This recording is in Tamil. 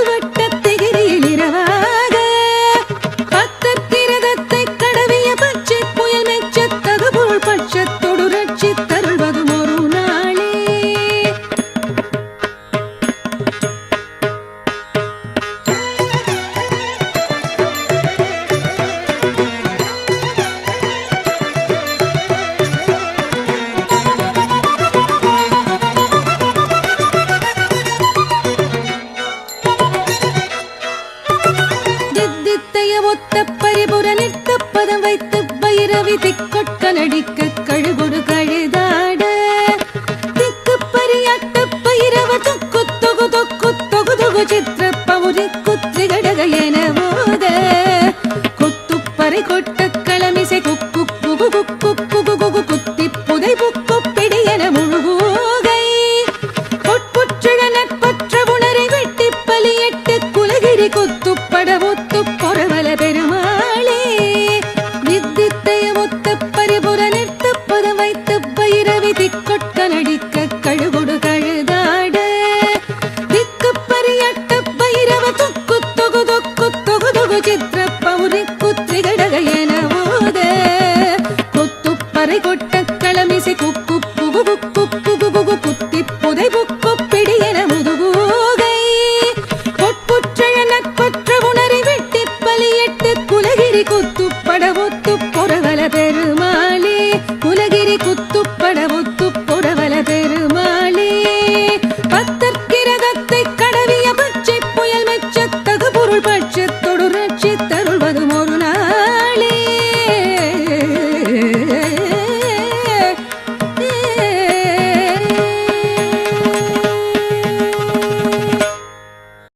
வட்டத்திகிரியில் ஒத்த பரிபுர நிற்க பதம் வைத்து பைரவி திக்கொட்ட நடிக்க கழுகுடு கழுதாட. திக்கு பரியாட்ட பைரவ தொக்கு தொகு தொக்கு தொகு தொகு சித்திர பவுரி குத்ரி கடக என போத குத்துப்பறை கொட்ட ಚಿತ್ರ ಪೌರಿ ಕುತ್ರಿಗಡಗಯನ ಓದೆ ಕೊತ್ತು ಪರೆ ಕೊಟ್ಟ ಕಳಮಿಸಿ ಕುಕ್ಕು ಕುಗು